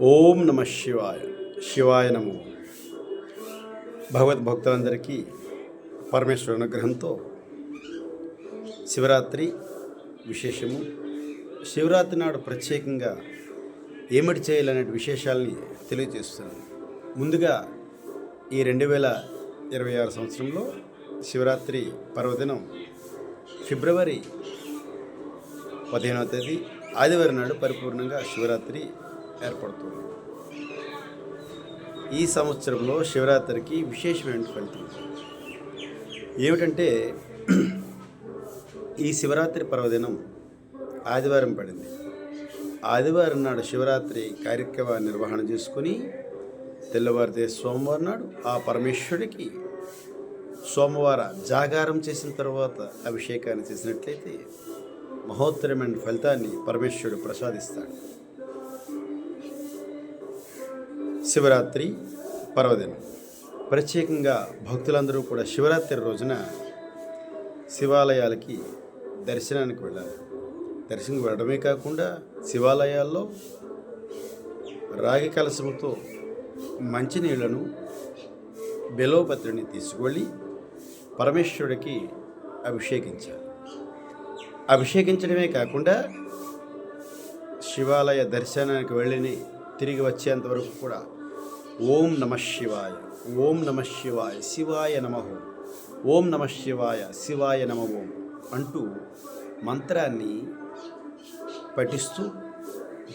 ఓం నమ శివాయ శివాయ నమో. భగవద్ భక్తులందరికీ పరమేశ్వర అనుగ్రహంతో శివరాత్రి విశేషము. శివరాత్రి నాడు ప్రత్యేకంగా ఏమిటి చేయాలనే విశేషాలని తెలియజేస్తున్నాను. ముందుగా ఈ రెండు వేల ఇరవై ఆరు సంవత్సరంలో శివరాత్రి పర్వదినం ఫిబ్రవరి పదిహేనవ తేదీ ఆదివారం నాడు పరిపూర్ణంగా శివరాత్రి ఏర్పడుతుంది. ఈ సంవత్సరంలో శివరాత్రికి విశేషమైన ఫలితం. ఏమిటంటే ఈ శివరాత్రి పర్వదినం ఆదివారం పడింది. ఆదివారం నాడు శివరాత్రి కార్యక్రమ నిర్వహణ చేసుకుని తెల్లవారితే సోమవారం నాడు ఆ పరమేశ్వరుడికి సోమవార జాగారం చేసిన తర్వాత అభిషేకాన్ని చేసినట్లయితే మహోత్తరమైన ఫలితాన్ని పరమేశ్వరుడు ప్రసాదిస్తాడు. శివరాత్రి పర్వదినం. ప్రత్యేకంగా భక్తులందరూ కూడా శివరాత్రి రోజున శివాలయాలకి దర్శనానికి వెళ్ళాలి. దర్శనం వెళ్ళడమే కాకుండా శివాలయాల్లో రాగి కలసముతో మంచినీళ్ళను బెలోపత్రిని తీసుకువెళ్ళి పరమేశ్వరుడికి అభిషేకించాలి. అభిషేకించడమే కాకుండా శివాలయ దర్శనానికి వెళ్ళిని తిరిగి వచ్చేంత వరకు కూడా ఓం నమ శివాయ ఓం నమ శివాయ శివాయ నమ. ఓం నమ శివాయ శివాయ నమ ఓం అంటూ మంత్రాన్ని పఠిస్తూ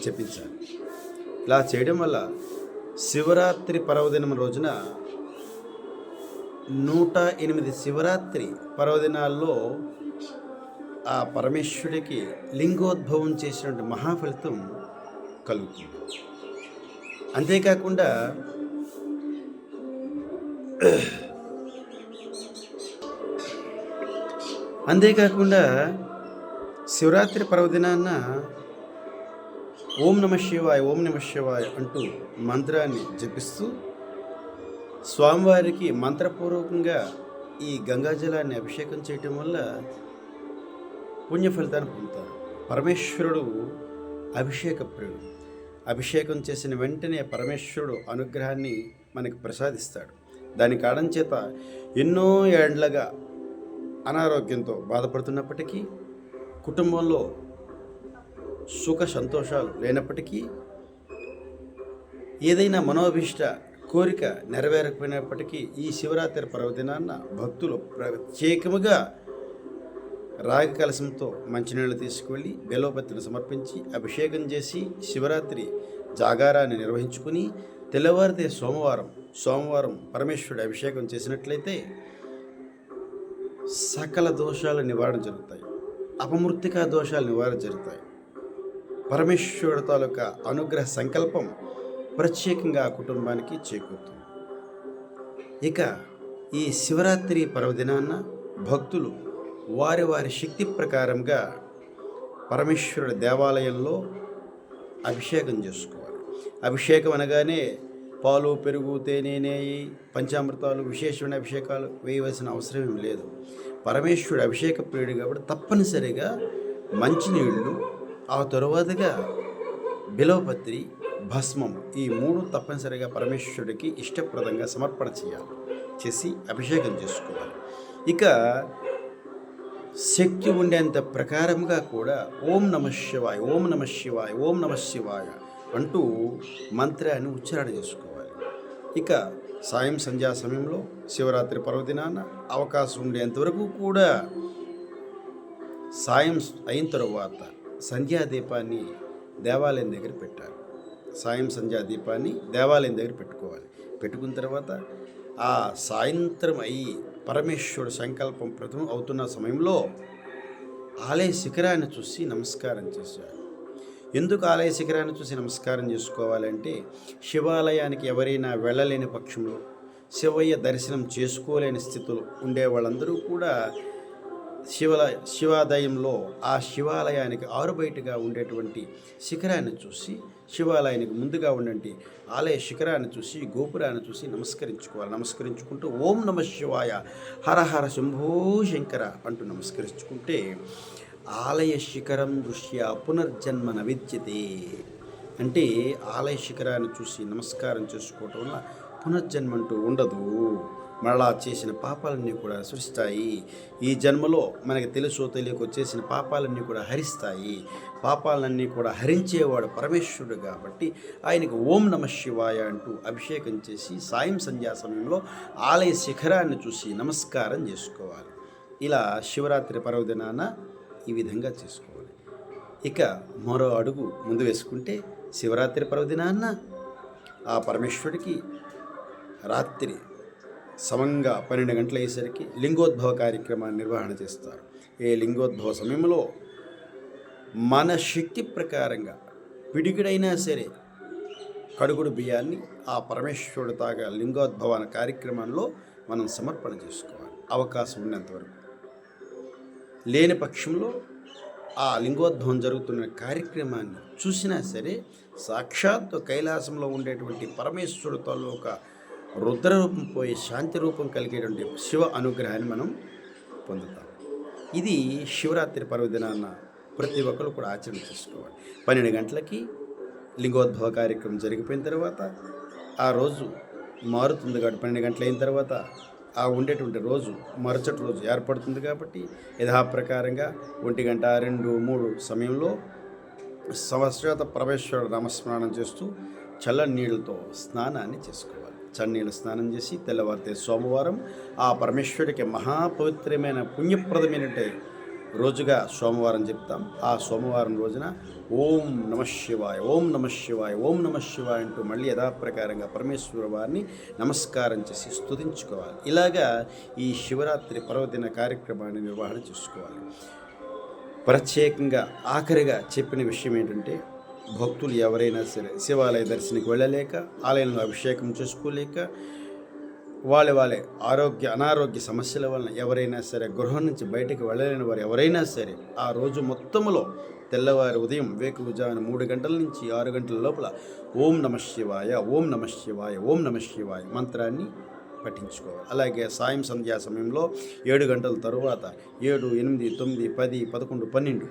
జపించాలి. ఇలా చేయడం వల్ల శివరాత్రి పర్వదినం రోజున నూట ఎనిమిది శివరాత్రి పర్వదినాల్లో ఆ పరమేశ్వరుడికి లింగోద్భవం చేసినటువంటి మహాఫలితం కలుగుతుంది. అంతేకాకుండా అంతేకాకుండా శివరాత్రి పర్వదినాన్న ఓం నమ శివాయ ఓం నమ శివాయ అంటూ మంత్రాన్ని జపిస్తూ స్వామివారికి మంత్రపూర్వకంగా ఈ గంగాజలాన్ని అభిషేకం చేయటం వల్ల పుణ్య ఫలితాన్ని పొందుతారు. పరమేశ్వరుడు అభిషేక ప్రియుడు. అభిషేకం చేసిన వెంటనే పరమేశ్వరుడు అనుగ్రహాన్ని మనకు ప్రసాదిస్తాడు. దాని కారణం చేత ఎన్నో ఏండ్లగా అనారోగ్యంతో బాధపడుతున్నప్పటికీ కుటుంబంలో సుఖ సంతోషాలు లేనప్పటికీ ఏదైనా మనోభిష్ట కోరిక నెరవేరకపోయినప్పటికీ ఈ శివరాత్రి పర్వదినాన్న భక్తులు ప్రత్యేకముగా రాగి కలశంతో మంచినీళ్ళు తీసుకువెళ్ళి బెలోపత్రిని సమర్పించి అభిషేకం చేసి శివరాత్రి జాగారాన్ని నిర్వహించుకుని తెల్లవారితే సోమవారం సోమవారం పరమేశ్వరుడు అభిషేకం చేసినట్లయితే సకల దోషాలు నివారణ జరుగుతాయి. అపమృతికా దోషాలు నివారణ జరుగుతాయి. పరమేశ్వరుడు తాలూకా అనుగ్రహ సంకల్పం ప్రత్యేకంగా ఆ కుటుంబానికి చేకూరుతుంది. ఇక ఈ శివరాత్రి పర్వదినాన్న భక్తులు వారి వారి శక్తి ప్రకారంగా పరమేశ్వరుడి దేవాలయంలో అభిషేకం చేసుకోవాలి. అభిషేకం అనగానే పాలు పెరుగు తేనె నేయి పంచామృతాలు విశేషమైన అభిషేకాలు వేయవలసిన అవసరం ఏం లేదు. పరమేశ్వరుడు అభిషేక ప్రియుడు కాబట్టి తప్పనిసరిగా మంచినీళ్ళు ఆ తరువాతగా బిలవపత్రి భస్మం ఈ మూడు తప్పనిసరిగా పరమేశ్వరుడికి ఇష్టప్రదంగా సమర్పణ చేయాలి. చేసి అభిషేకం చేసుకోవాలి. ఇక శక్తి ఉండేంత ప్రకారంగా కూడా ఓం నమ శివాయ ఓం నమ శివాయ ఓం నమ శివాయ అంటూ మంత్రాన్ని ఉచ్చారణ చేసుకోవాలి. ఇక సాయం సంధ్యా సమయంలో శివరాత్రి పర్వదినాన అవకాశం ఉండేంతవరకు కూడా సాయం అయిన తరువాత సంధ్యా దీపాన్ని దేవాలయం దగ్గర పెట్టాలి. సాయం సంధ్యా దీపాన్ని దేవాలయం దగ్గర పెట్టుకోవాలి. పెట్టుకున్న తర్వాత ఆ సాయంత్రం అయ్యి పరమేశ్వరుడు సంకల్పం ప్రథమం అవుతున్న సమయంలో ఆలయ శిఖరాన్ని చూసి నమస్కారం చేశారు. ఎందుకు ఆలయ శిఖరాన్ని చూసి నమస్కారం చేసుకోవాలంటే శివాలయానికి ఎవరైనా వెళ్ళలేని పక్షంలో శివయ్య దర్శనం చేసుకోలేని స్థితిలో ఉండే వాళ్ళందరూ కూడా శివల శివాలయంలో ఆ శివాలయానికి ఆరుబయటగా ఉండేటువంటి శిఖరాన్ని చూసి శివాలయానికి ముందుగా ఉండండి. ఆలయ శిఖరాన్ని చూసి గోపురాన్ని చూసి నమస్కరించుకోవాలి. నమస్కరించుకుంటూ ఓం నమ శివాయ హర హర శంభో శంకర అంటూ నమస్కరించుకుంటే ఆలయ శిఖరం దృష్ట్యా పునర్జన్మ నవిద్యతే అంటే ఆలయ శిఖరాన్ని చూసి నమస్కారం చేసుకోవటం వల్ల పునర్జన్మ అంటూ ఉండదు. మరలా చేసిన పాపాలన్నీ కూడా సృష్టిస్తాయి. ఈ జన్మలో మనకి తెలుసో తెలియకో చేసిన పాపాలన్నీ కూడా హరిస్తాయి. పాపాలన్నీ కూడా హరించేవాడు పరమేశ్వరుడు కాబట్టి ఆయనకు ఓం నమ శివాయ అంటూ అభిషేకం చేసి సాయం సంధ్యా సమయంలో ఆలయ శిఖరాన్ని చూసి నమస్కారం చేసుకోవాలి. ఇలా శివరాత్రి పర్వదినాన ఈ విధంగా చేసుకోవాలి. ఇక మరో అడుగు ముందు వేసుకుంటే శివరాత్రి పర్వదినాన్న ఆ పరమేశ్వరుడికి రాత్రి సమంగా పన్నెండు గంటల అయ్యేసరికి లింగోద్భవ కార్యక్రమాన్ని నిర్వహణ చేస్తారు. ఏ లింగోద్భవ సమయంలో మన శక్తి ప్రకారంగా పిడికిడైనా సరే కడుగుడు బియ్యాన్ని ఆ పరమేశ్వరుడు తాగా లింగోద్భవ కార్యక్రమంలో మనం సమర్పణ చేసుకోవాలి. అవకాశం ఉన్నంతవరకు లేని పక్షంలో ఆ లింగోద్భవం జరుగుతున్న కార్యక్రమాన్ని చూసినా సరే సాక్షాత్తు కైలాసంలో ఉండేటువంటి పరమేశ్వరుడు ఒక రుద్రరూపం పోయి శాంతి రూపం కలిగేటువంటి శివ అనుగ్రహాన్ని మనం పొందుతాం. ఇది శివరాత్రి పర్వదినాన్న ప్రతి ఒక్కరు కూడా ఆచరణ చేసుకోవాలి. పన్నెండు గంటలకి లింగోద్భవ కార్యక్రమం జరిగిపోయిన తర్వాత ఆ రోజు మారుతుంది కాబట్టి పన్నెండు గంటలు అయిన తర్వాత ఆ ఉండేటువంటి రోజు మరుసటి రోజు ఏర్పడుతుంది కాబట్టి యథాప్రకారంగా ఒంటి గంట రెండు మూడు సమయంలో సంవత్సరత ప్రవేశ్వర నామస్మరణం చేస్తూ చల్లని నీళ్ళతో స్నానాన్ని చేసుకోవాలి. చన్నీళ్ళు స్నానం చేసి తెల్లవారితే సోమవారం ఆ పరమేశ్వరుడికి మహాపవిత్రమైన పుణ్యప్రదమైనటువంటి రోజుగా సోమవారం చెప్తాం. ఆ సోమవారం రోజున ఓం నమ శివాయ ఓం నమ శివాయ ఓం నమ శివాయ అంటూ మళ్ళీ యథాప్రకారంగా పరమేశ్వర వారిని నమస్కారం చేసి స్తుతించుకోవాలి. ఇలాగా ఈ శివరాత్రి పర్వదిన కార్యక్రమాన్ని నిర్వహణ చేసుకోవాలి. ప్రత్యేకంగా ఆఖరిగా చెప్పిన విషయం ఏంటంటే భక్తులు ఎవరైనా సరే శివాలయ దర్శనకి వెళ్ళలేక ఆలయంలో అభిషేకం చేసుకోలేక వాళ్ళ వాళ్ళే ఆరోగ్య అనారోగ్య సమస్యల వలన ఎవరైనా సరే గృహం నుంచి బయటకు వెళ్ళలేని వారు ఎవరైనా సరే ఆ రోజు మొత్తములో తెల్లవారి ఉదయం వేకువజామున మూడు గంటల నుంచి ఆరు గంటల లోపల ఓం నమ శివాయ ఓం నమ శివాయ ఓం నమ శివాయ మంత్రాన్ని పఠించుకోవాలి. అలాగే సాయం సంధ్యా సమయంలో ఏడు గంటల తరువాత ఏడు ఎనిమిది తొమ్మిది పది పదకొండు పన్నెండు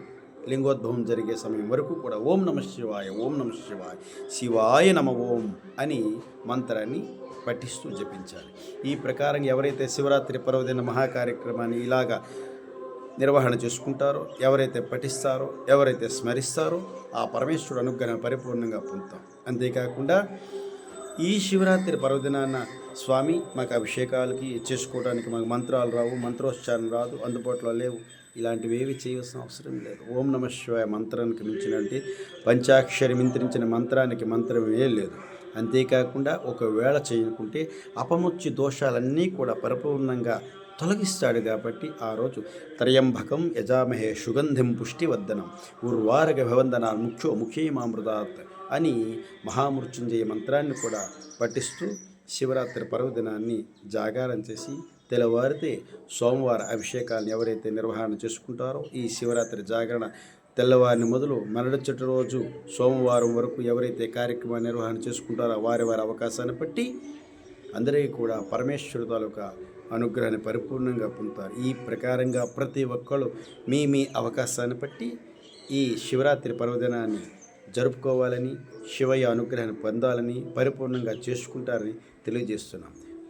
లింగోద్భవం జరిగే సమయం వరకు కూడా ఓం నమ శివాయ ఓం నమ శివాయ శివాయ నమ ఓం అని మంత్రాన్ని పఠిస్తూ జపించాలి. ఈ ప్రకారం ఎవరైతే శివరాత్రి పర్వదిన మహాకార్యక్రమాన్ని ఇలాగా నిర్వహణ చేసుకుంటారో ఎవరైతే పఠిస్తారో ఎవరైతే స్మరిస్తారో ఆ పరమేశ్వరుడు అనుగ్రహం పరిపూర్ణంగా పొందుతాం. అంతేకాకుండా ఈ శివరాత్రి పర్వదినాన స్వామి మాకు అభిషేకాలకి చేసుకోవడానికి మాకు మంత్రాలు రావు మంత్రోచ్చారణ రాదు అందుబాటులో లేవు. ఇలాంటివి ఏవి చేయవలసిన అవసరం లేదు. ఓం నమ శివాయ మంత్రానికి మించినట్టు పంచాక్షరి మింత్రించిన మంత్రానికి మంత్రమే లేదు. అంతేకాకుండా ఒకవేళ చేయకుంటే అపముచ్చి దోషాలన్నీ కూడా పరిపూర్ణంగా తొలగిస్తాడు కాబట్టి ఆ రోజు త్రయంబకం యజామహే సుగంధిం పుష్టివర్ధనం. ఉర్వారక భవందన ముఖ్యో ముఖ్యమామృతాత్ అని మహామృత్యుంజయ మంత్రాన్ని కూడా పఠిస్తూ శివరాత్రి పర్వదినాన్ని జాగారం చేసి తెల్లవారితే సోమవార అభిషేకాలను ఎవరైతే నిర్వహణ చేసుకుంటారో ఈ శివరాత్రి జాగరణ తెల్లవారిని మొదలు మరడచ్చటి రోజు సోమవారం వరకు ఎవరైతే కార్యక్రమ నిర్వహణ చేసుకుంటారో వారి వారి అవకాశాన్ని బట్టి అందరికీ కూడా పరమేశ్వరు తాలూకా అనుగ్రహాన్ని పరిపూర్ణంగా పొందుతారు. ఈ ప్రకారంగా ప్రతి ఒక్కళ్ళు మీ మీ అవకాశాన్ని బట్టి ఈ శివరాత్రి పర్వదినాన్ని జరుపుకోవాలని శివయ్య అనుగ్రహాన్ని పొందాలని పరిపూర్ణంగా చేసుకుంటారని తెలియజేస్తున్నాం.